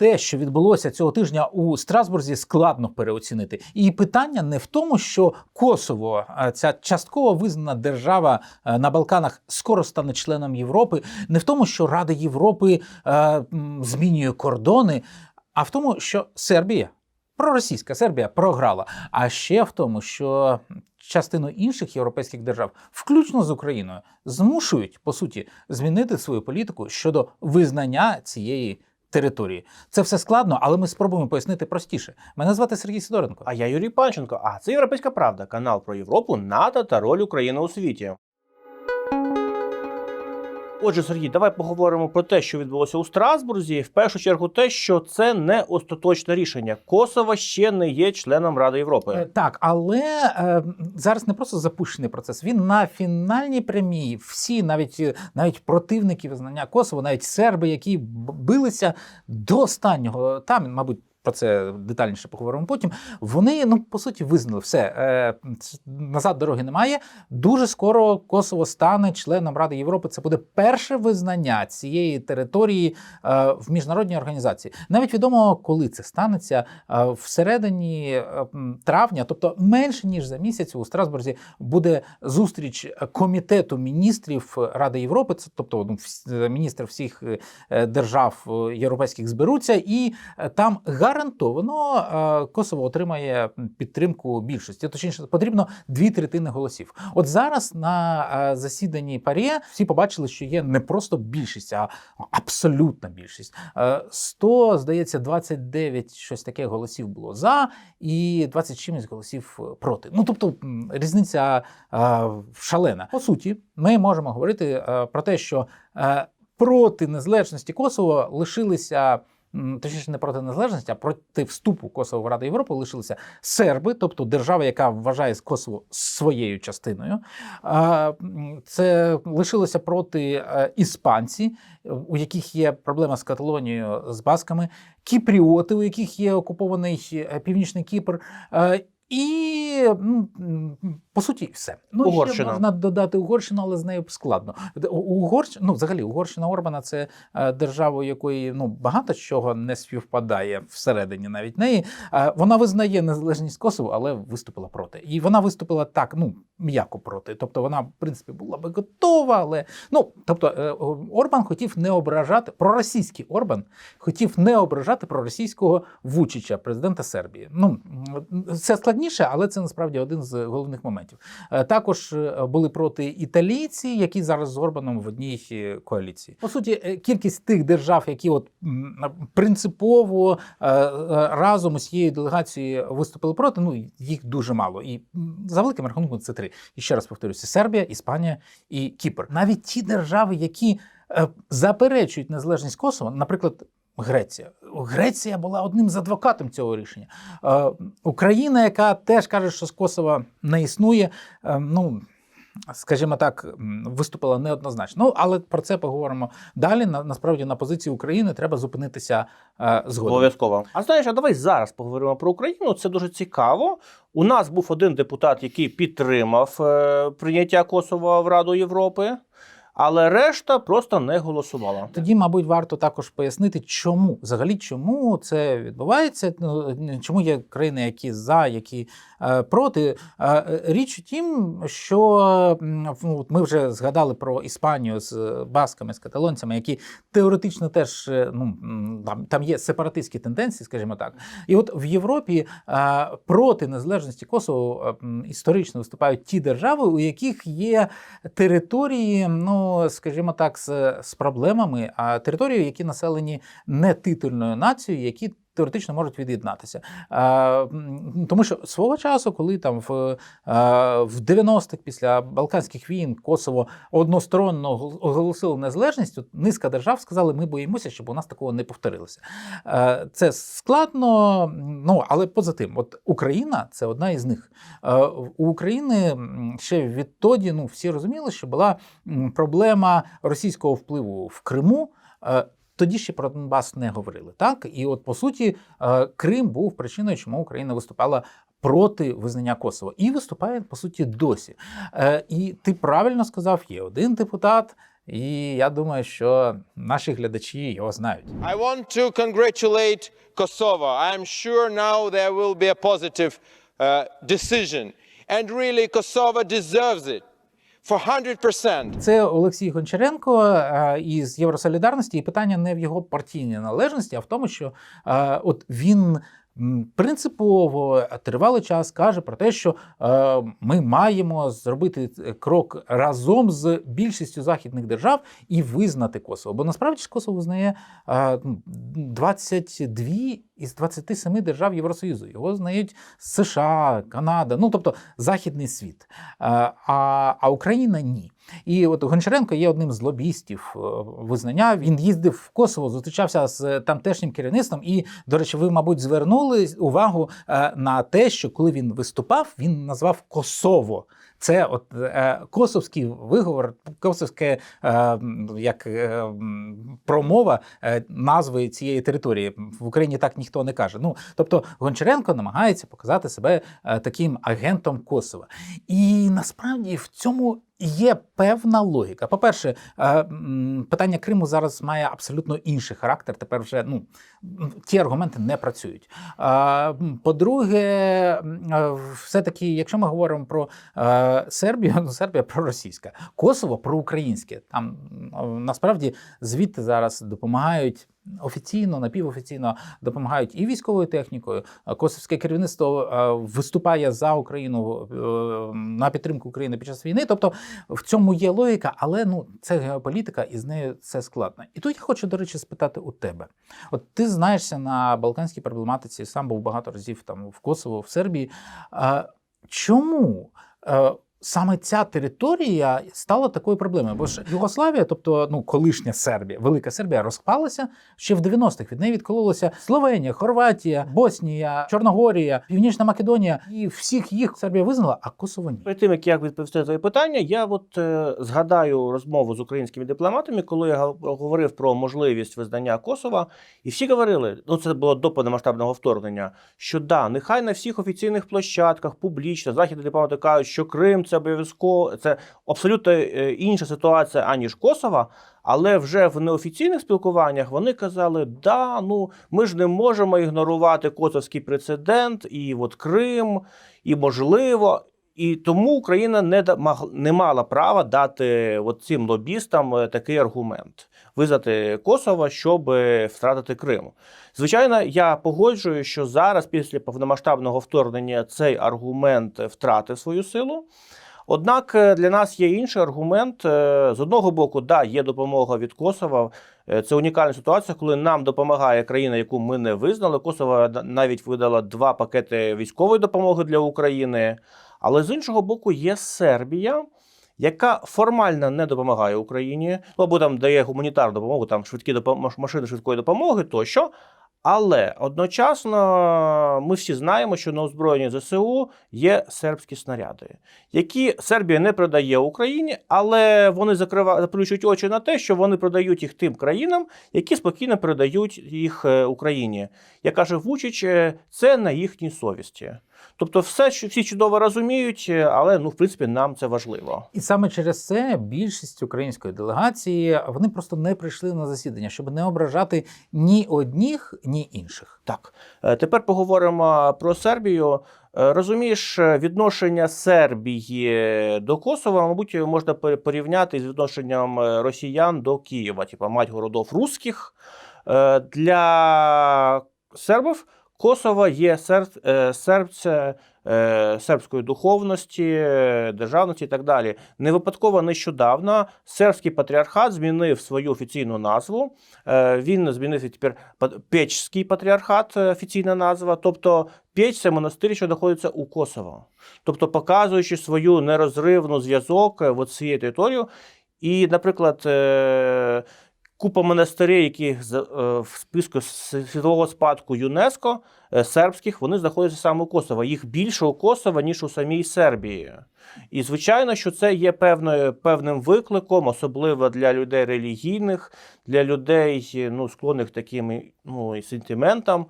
те, що відбулося цього тижня у Страсбурзі, складно переоцінити. І питання не в тому, що Косово, ця частково визнана держава е, на Балканах, скоро стане членом Європи, не в тому, що Рада Європи е, змінює кордони, а в тому, що Сербія, проросійська Сербія, програла. А ще в тому, що частину інших європейських держав, включно з Україною, змушують по суті змінити свою політику щодо визнання цієї території. Це все складно, але ми спробуємо пояснити простіше. Мене звати Сергій Сидоренко. А я Юрій Панченко. А це Європейська Правда, канал про Європу, НАТО та роль України у світі. Отже, Сергій, давай поговоримо про те, що відбулося у Страсбурзі. В першу чергу, те, що це не остаточне рішення. Коsovo ще не є членом Ради Е, Європи. Так, але е, зараз не просто запущений процес. Він на фінальній прямій. Всі, навіть е, навіть противники визнання Косово, навіть серби, які билися до останнього, там, мабуть. Про це детальніше поговоримо потім. Вони ну по суті визнали все. Е, назад дороги немає. Дуже скоро Косово стане членом Ради Європи. Це буде перше визнання цієї території е, в міжнародній організації. Навіть відомо, коли це станеться е, всередині е, травня, тобто менше ніж за місяць у Страсбурзі буде зустріч комітету міністрів Ради Європи. Це тобто ну, міністри всіх е, держав е, європейських зберуться, і е, там гарантовано е, Косово отримає підтримку більшості. Точніше, потрібно дві третини голосів. От зараз на е, засіданні ПАРЄ всі побачили, що є не просто більшість, а абсолютна більшість. Е, 100, здається, 29 щось таке голосів було за, і 20 чимось голосів е, проти. Ну тобто різниця е, шалена. По суті, ми можемо говорити е, про те, що е, проти незалежності Косово лишилися. Точніше, не проти незалежності, а проти вступу Косово в Раду Європи лишилися серби, тобто держава, яка вважає Косово своєю частиною. Це лишилося проти е, іспанці, у яких є проблема з Каталонією, з басками, кіпріоти, у яких є окупований е, північний Кіпр. е, І ну, по суті, все. Ну ще Угорщина. можна додати Угорщину, але з нею складно. Угорщина, ну взагалі, Угорщина Орбана це е, держава, у якої ну багато чого не співпадає всередині навіть неї. Е, Вона визнає незалежність Косово, але виступила проти. І вона виступила так, ну м'яко проти. Тобто вона, в принципі, була би готова, але ну тобто е, Орбан хотів не ображати проросійський Орбан хотів не ображати проросійського Вучича, президента Сербії. Ну це складніше, але це насправді один з головних моментів. Е, Також е, були проти італійці, які зараз з Орбаном в одній е, коаліції. По суті, кількість тих держав, які от принципово разом із цією делегацією виступили проти, ну їх дуже мало. І за великим рахунком це три. І ще раз повторюся: Сербія, Іспанія і Кіпр. Навіть ті держави, які заперечують незалежність Косова, наприклад. Греція. Греція була одним з адвокатом цього рішення. Е, Україна, яка теж каже, що з Косова не існує, е, ну. Скажімо так, виступила неоднозначно. Ну, але про це поговоримо далі. На, насправді на позиції України треба зупинитися е, згодом. Обов'язково. А знаєш, а давай зараз поговоримо про Україну. Це дуже цікаво. У нас був один депутат, який підтримав е, прийняття Косова в Раду Європи, але решта просто не голосувала. Тоді, мабуть, варто також пояснити, чому взагалі чому це відбувається. Ну, чому є країни, які за, які е, проти. Е, річ у тім, що ну, ми вже згадали про Іспанію з басками, з каталонцями, які теоретично теж е, ну там, там є сепаратистські тенденції, скажімо так. І от в Європі е, проти незалежності Косово е, історично виступають ті держави, у яких є території, ну скажімо так, з, з проблемами, а території, які населені не титульною нацією, які теоретично можуть від'єднатися. А, тому що свого часу, коли там в, е, в 90-х після Балканських війн Косово односторонно оголосило незалежність, от низка держав сказали, ми боїмося, щоб у нас такого не повторилося. Е, Це складно, ну але поза тим, от Україна це одна із них. Е, У України ще відтоді ну, всі розуміли, що була проблема російського впливу в Криму. Тоді ще про Донбас не говорили. Так і от по суті, е, Крим був причиною, чому Україна виступала проти визнання Косово і виступає по суті досі. Е, І ти правильно сказав, є один депутат, і я думаю, що наші глядачі його знають. I want to congratulate Kosovo. I am sure now there will be a positive uh, decision. And really, Kosovo deserves it for 100%. Це Олексій Гончаренко е, із Євросолідарності, і питання не в його партійній належності, а в тому, що е, от він. Принципово тривалий час каже про те, що е, ми маємо зробити крок разом з більшістю західних держав і визнати Косово. Бо насправді ж Косово визнає е, 22 із 27 держав Євросоюзу. Його знають США, Канада, ну тобто Західний світ. Е, а Україна ні. І от Гончаренко є одним з лобістів е, визнання. Він їздив в Коsovo, зустрічався з тамтешнім керівництвом. І, до речі, ви, мабуть, звернули увагу е, на те, що коли він виступав, він назвав Косово. Це от е, косовський виговор, косовське е, як е, промова е, назви цієї території. В Україні так ніхто не каже. Ну тобто Гончаренко намагається показати себе е, таким агентом Косова. І насправді в цьому є певна логіка. По-перше, е, питання Криму зараз має абсолютно інший характер. Тепер вже ну ті аргументи не працюють. По-друге, е, все-таки, якщо ми говоримо про е, Сербію, ну Сербія проросійська, Косово проукраїнське. Там насправді звідти зараз допомагають. Офіційно, напівофіційно допомагають і військовою технікою. Косовське керівництво е, виступає за Україну е, на підтримку України під час війни. Тобто в цьому є логіка, але ну це геополітика, і з нею це складно. І тут я хочу, до речі, спитати у тебе: от ти знаєшся на балканській проблематиці, сам був багато разів там в Косово, в Сербії. Чому? Саме ця територія стала такою проблемою, бо ж Югославія, тобто ну колишня Сербія, велика Сербія, розпалася ще в 90-х. Від неї відкололася Словенія, Хорватія, Боснія, Чорногорія, Північна Македонія, і всіх їх Сербія визнала, а Косово ні. Перед тим як я відповісти на твоє питання, я от е, згадаю розмову з українськими дипломатами, коли я говорив про можливість визнання Косова, і всі говорили, ну це було до повномасштабного вторгнення, що да, нехай на всіх офіційних площадках публічно західні дипломати кажуть, що Крим це обов'язково це абсолютно е, інша ситуація аніж Косова. Але вже в неофіційних спілкуваннях вони казали, да, ну ми ж не можемо ігнорувати косовський прецедент, і от Крим, і можливо. І тому Україна не не мала права дати от цим лобістам е, такий аргумент визнати Косово, щоб е, втратити Крим. Звичайно, я погоджую, що зараз, після повномасштабного вторгнення, цей аргумент втратив свою силу. Однак е, для нас є інший аргумент. Е, З одного боку, да, є допомога від Косова. Це унікальна ситуація, коли нам допомагає країна, яку ми не визнали. Косово навіть видала два пакети військової допомоги для України. Але з іншого боку, є Сербія, яка формально не допомагає Україні, або там дає гуманітарну допомогу, там швидкі допом... машини швидкої допомоги тощо. Але одночасно ми всі знаємо, що на озброєнні ЗСУ є сербські снаряди, які Сербія не продає Україні, але вони закрива... заплющують очі на те, що вони продають їх тим країнам, які спокійно передають їх е, Україні. Як каже Вучич, е, це на їхній совісті. Тобто, все що всі чудово розуміють, е, але ну в принципі нам це важливо. І саме через це більшість української делегації вони просто не прийшли на засідання, щоб не ображати ні одніх, ні інших. Так, Е, тепер поговоримо про Сербію. Е, Розумієш, відношення Сербії до Косова, мабуть, можна порівняти з відношенням росіян до Києва, типа мать городов русських. Для сербів Косово є серц- е, серце е, сербської духовності, е, державності і так далі. Не випадково нещодавно сербський патріархат змінив свою офіційну назву. Він змінив тепер Печський патріархат, офіційна назва. Тобто Печ це монастир, що знаходиться у Косово. Тобто, показуючи свою нерозривну зв'язок з цією територією. І, наприклад, купа монастирів, які е, в списку світового спадку ЮНЕСКО е, сербських, вони знаходяться саме у Косово. Їх більше у Косово, ніж у самій Сербії. І звичайно, що це є певною, певним викликом, особливо для людей релігійних, для людей, ну, склонних таким ну, і сентиментам.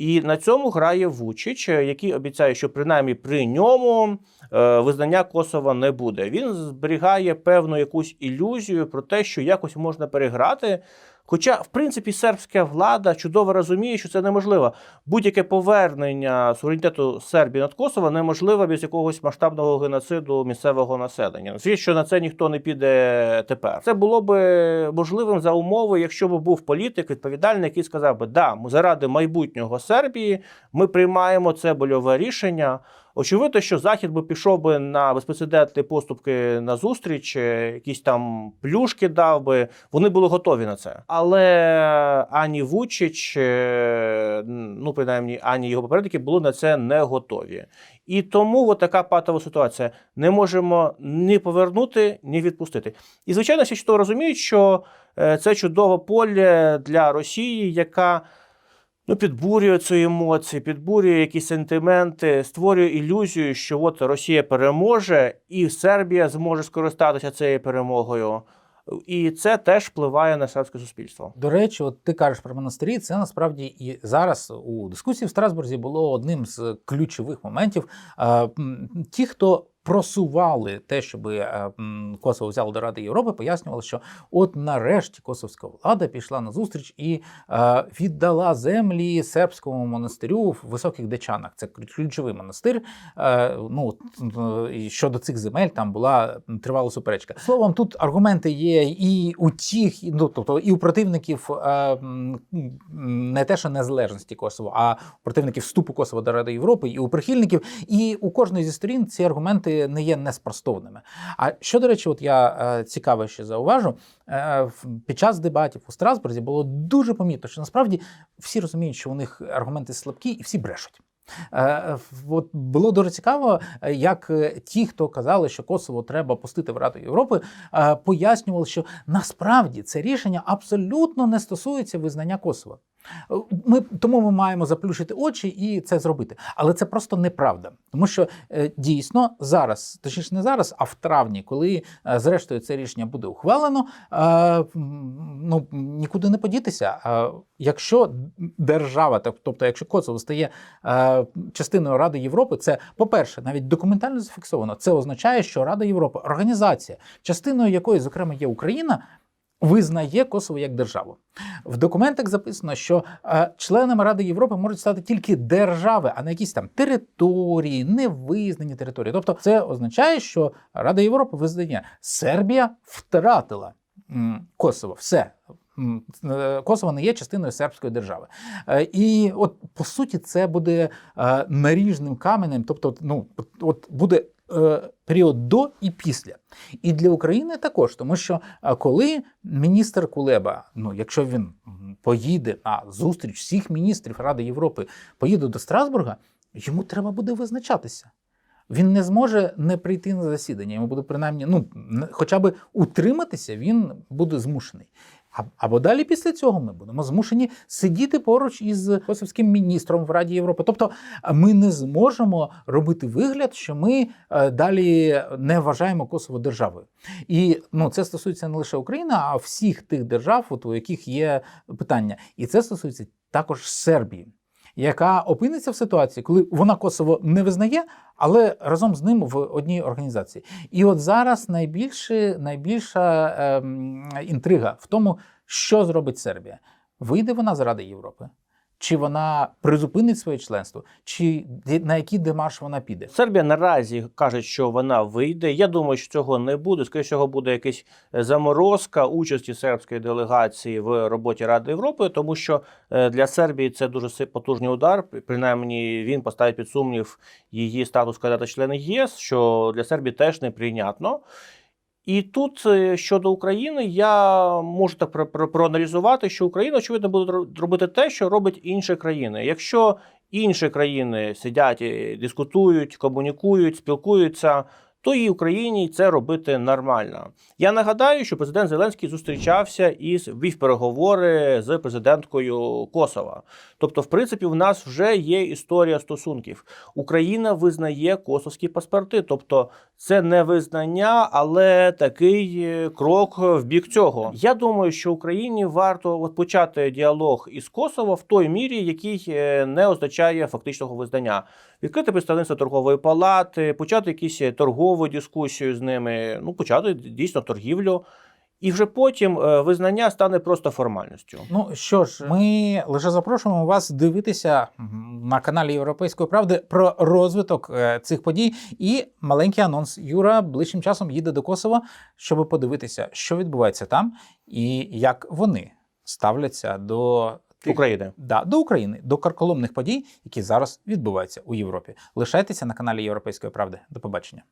І на цьому грає Вучич, е, який обіцяє, що принаймні при ньому е, визнання Косова не буде. Він зберігає певну якусь ілюзію про те, що якось можна переграти. Хоча, в принципі, сербська влада чудово розуміє, що це неможливо. Будь-яке повернення суверенітету Сербії над Косово неможливо без якогось масштабного геноциду місцевого населення. Звісно, що на це ніхто не піде тепер. Це було би можливим за умови, якщо б був політик відповідальний, який сказав би, да, заради майбутнього Сербії ми приймаємо це больове рішення. Очевидно, що Захід би пішов би на безпрецедентні поступки на зустріч, е, якісь там плюшки дав би. Вони були готові на це. Але ані Вучич, е, ну принаймні, ані його попередники були на це не готові. І тому така патова ситуація. Не можемо ні повернути, ні відпустити. І звичайно, всі чудово розуміють, що е, це чудове поле для Росії, яка ну, підбурює ці емоції, підбурює якісь сентименти, створює ілюзію, що от Росія переможе, і Сербія зможе скористатися цією перемогою. І це теж впливає на сербське суспільство. До речі, от ти кажеш про монастирі. Це насправді і зараз у дискусії в Страсбурзі було одним з ключових моментів. Е, Ті, хто просували те, щоб е, Косово взяло до Ради Європи, пояснювали, що от нарешті косовська влада пішла на зустріч і е, віддала землі сербському монастирю в високих дечанах. Це ключовий монастир. Е, Ну і щодо цих земель там була тривала суперечка. Словом, тут аргументи є і у тих, ну тобто і у противників не те, що незалежності Косово, а противників вступу Косово до Ради Європи, і у прихильників, і у кожної зі сторін ці аргументи не є неспростовними. А що, до речі, от я е, цікаве ще зауважу, е, під час дебатів у Страсбурзі було дуже помітно, що насправді всі розуміють, що у них аргументи слабкі, і всі брешуть. Е, От було дуже цікаво, як ті, хто казали, що Косово треба пустити в Раду Європи, пояснювали, що насправді це рішення абсолютно не стосується визнання Косова. Ми тому ми маємо заплющити очі і це зробити. Але це просто неправда, тому що е, дійсно зараз, точніше не зараз, а в травні, коли е, зрештою це рішення буде ухвалено, е, ну нікуди не подітися. Якщо держава, тобто, якщо Косово стає частиною Ради Європи, це по-перше, навіть документально зафіксовано. Це означає, що Рада Європи, організація, частиною якої, зокрема, є Україна. Визнає Косово як державу. В документах записано, що е, членами Ради Європи можуть стати тільки держави, а не якісь там території, невизнані території. Тобто, це означає, що Рада Європи визнає, Сербія втратила Косово. Все. Е, Косово не є частиною сербської держави. Е, І от по суті, це буде наріжним каменем, тобто, ну от- буде період до і після. І для України також, тому що е, коли міністр Кулеба, ну якщо він поїде на зустріч всіх міністрів Ради Європи, поїде до Страсбурга, йому треба буде визначатися. Він не зможе не прийти на засідання. Йому буде принаймні, ну хоча б утриматися, він буде змушений. Або далі після цього ми будемо змушені сидіти поруч із косовським міністром в Раді Європи. Тобто е, ми не зможемо робити вигляд, що ми е, далі не вважаємо Косово державою. І ну, це стосується не лише України, а всіх тих держав, от, у яких є питання. І це стосується також Сербії, яка опиниться в ситуації, коли вона Косово не визнає, але разом з ним в одній організації. І от зараз найбільше, найбільша ем, інтрига в тому, що зробить Сербія. Вийде вона з Ради Європи? Чи вона призупинить своє членство, чи на який демарш вона піде? Сербія наразі каже, що вона вийде. Я думаю, що цього не буде. Скоріше всього, буде якась заморозка участі сербської делегації в роботі Ради Європи, тому що е, для Сербії це дуже потужний удар. Принаймні він поставить під сумнів її статус кандидата члена ЄС, що для Сербії теж неприйнятно. І тут е, щодо України я можу так про- про- проаналізувати, що Україна очевидно буде робити те, що робить інші країни. Якщо інші країни сидять дискутують, комунікують, спілкуються, то і Україні це робити нормально. Я нагадаю, що президент Зеленський зустрічався із вів переговори з президенткою Косова. Тобто, в принципі, в нас вже є історія стосунків. Україна визнає косовські паспорти, тобто це не визнання, але такий е, крок в бік цього. Я думаю, що Україні варто от почати діалог із Косово в той мірі, який е, не означає фактичного визнання. Відкрити представництво торгової палати, почати якісь е, торгову дискусію з ними, ну почати дійсно торгівлю. І вже потім е, визнання стане просто формальністю. Ну що ж, ми лише запрошуємо вас дивитися на каналі Європейської правди про розвиток е, цих подій. І маленький анонс. Юра ближчим часом їде до Косова, щоб подивитися, що відбувається там, і як вони ставляться до тих- України. Да, до України, до карколомних подій, які зараз відбуваються у Європі. Лишайтеся на каналі Європейської правди. До побачення.